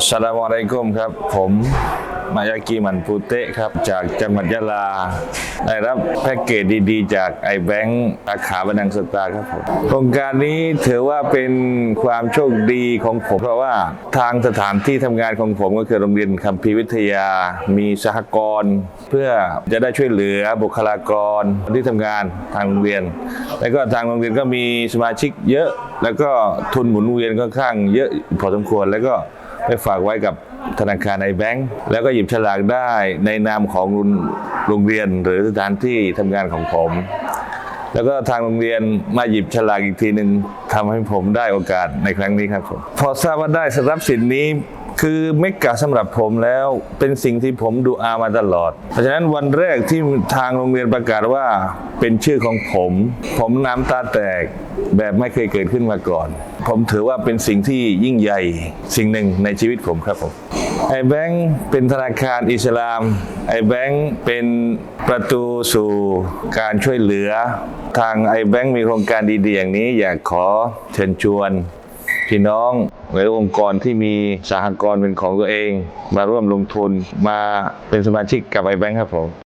อัสสลามุอะลัยกุมครับ ผมมายากีมันปูเตะครับ จากจังหวัดยะลา ได้รับแพ็กเกจดีๆ จากไอแบงค์สาขาบันดังสตาร์ครับผมโครงการนี้ถือว่าเป็นความโชคดีของผม เพราะว่าทางสถานที่ทำงานของผมก็คือโรงเรียนคัมภีร์วิทยา มีสหกรณ์เพื่อจะได้ช่วยเหลือบุคลากรที่ทำงานทางโรงเรียน แล้วก็ทางโรงเรียนก็มีสมาชิกเยอะ แล้วก็ทุนหมุนเวียนค่อนข้างเยอะพอสมควรแล้วก็ ไปฝากไว้กับธนาคารในแบงก์แล้วก็หยิบฉลากได้ในนามของโรงเรียนหรือสถานที่ทำงานของผม แล้วก็ทางโรงเรียนมาหยิบฉลากอีกทีหนึ่งทำให้ผมได้โอกาสในครั้งนี้ครับผมพอทราบว่าได้รับสินนี้ คือเมกะสำหรับผมแล้วเป็นสิ่งที่ผมดูอามาตลอด เพราะฉะนั้นวันแรกที่ทางโรงเรียนประกาศว่าเป็นชื่อของผม ผมน้ำตาแตกแบบไม่เคยเกิดขึ้นมาก่อน ผมถือว่าเป็นสิ่งที่ยิ่งใหญ่สิ่งหนึ่งในชีวิตผมครับผมไอแบงค์เป็นธนาคารอิสลาม ไอแบงค์เป็นประตูสู่การช่วยเหลือ ทางไอแบงค์มีโครงการดีๆอย่างนี้ อยากขอเชิญชวน พี่น้อง หรือองค์กรที่มีสหกรณ์เป็นของตัวเอง มาร่วมลงทุนมาเป็นสมาชิกกับไอแบงค์ครับผม